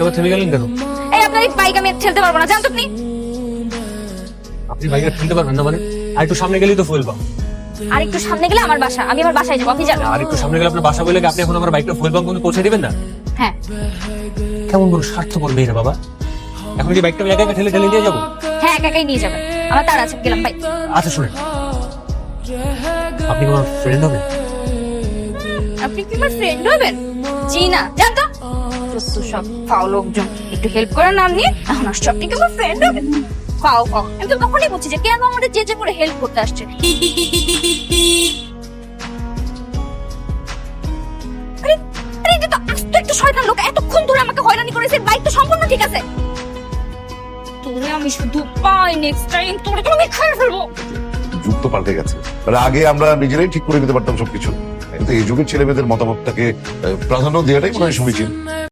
এবার থেমে গেলেন কেন এই আপনার এই বাইক আমি আর ঠেলতে পারব না জান তো আপনি আপনি বাইকটা ঠেলতে পারবেন না মানে? আর একটু সামনে গেলেই তো ফুয়েল পাম্প আর একটু সামনে গেলে আমার বাসা আমি আমার বাসায় যাব আপনি আর একটু সামনে গেলে আপনার বাসা বলে কি আপনি এখন আমার বাইকটা ফুয়েল পাম্প পৌঁছে দিবেন না? হ্যাঁ। কেমন কোনো স্বার্থপর বাবা। এখন কি বাইকটা একা একা ঠেলে ঠেলে নিয়ে যাব? হ্যাঁ একা একাই নিয়ে যাবেন। আমার তার আছে গেলাম বাই আচ্ছা শুনেন। আপনি আমার ফ্রেন্ড হবেন? আপনি কি আমার ফ্রেন্ড হবেন? জি না জান তো যত সব লোকজন। একটু হেল্প নাম নিয়ে, এখন আসছে আপনি কি আমার ফ্রেন্ড ফাও আমি তো তখনই যে কেন আমাদের যে যে করে হেল্প করতে আসছে? আরে আরে শুধু পাই নেক্সট টাইম ফেলব? গেছে। মানে আগে আমরা নিজেরাই ঠিক করে নিতে পারতাম সবকিছু। কিন্তু এই যুগের ছেলেমেয়েদের মতামতটাকে প্রাধান্য দেওয়াটাই মনে হয় সমীচীন।